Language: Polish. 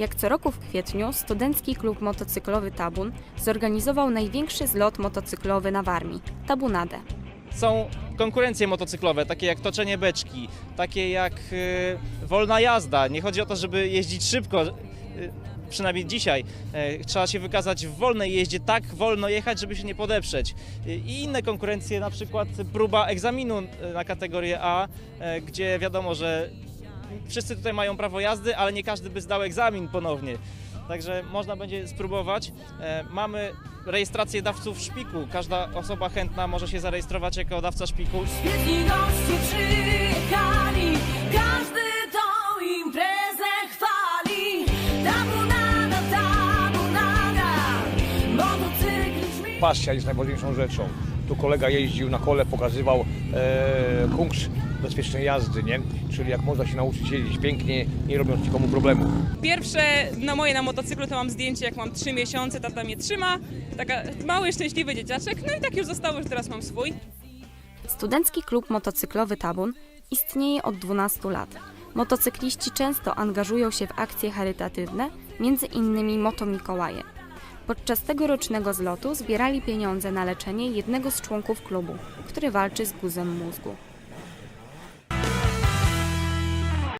Jak co roku w kwietniu Studencki Klub Motocyklowy Tabun zorganizował największy zlot motocyklowy na Warmii Tabunadę. Są konkurencje motocyklowe, takie jak toczenie beczki, takie jak y, wolna jazda. Nie chodzi o to, żeby jeździć szybko, y, przynajmniej dzisiaj. E, trzeba się wykazać w wolnej jeździe, tak wolno jechać, żeby się nie podeprzeć. Y, I inne konkurencje, na przykład próba egzaminu na kategorię A, e, gdzie wiadomo, że wszyscy tutaj mają prawo jazdy, ale nie każdy by zdał egzamin ponownie. Także można będzie spróbować. E, Mamy rejestrację dawców szpiku. Każda osoba chętna może się zarejestrować jako dawca szpiku. Świetni goście przyjechali, każdy tą imprezę chwali. Tabunada, tabunada, motocykl brzmi. Pasja jest najważniejszą rzeczą. Tu kolega jeździł na kole, pokazywał e, kunksz bezpiecznej jazdy, nie? Czyli jak można się nauczyć jeździć pięknie, nie robiąc nikomu problemu. Pierwsze na moje na motocyklu to mam zdjęcie jak mam 3 miesiące, tata mnie trzyma, taka mały, szczęśliwy dzieciaczek, no i tak już zostało, że teraz mam swój. Studencki Klub Motocyklowy Tabun istnieje od 12 lat. Motocykliści często angażują się w akcje charytatywne, między innymi Moto Mikołaje. Podczas tegorocznego zlotu zbierali pieniądze na leczenie jednego z członków klubu, który walczy z guzem mózgu.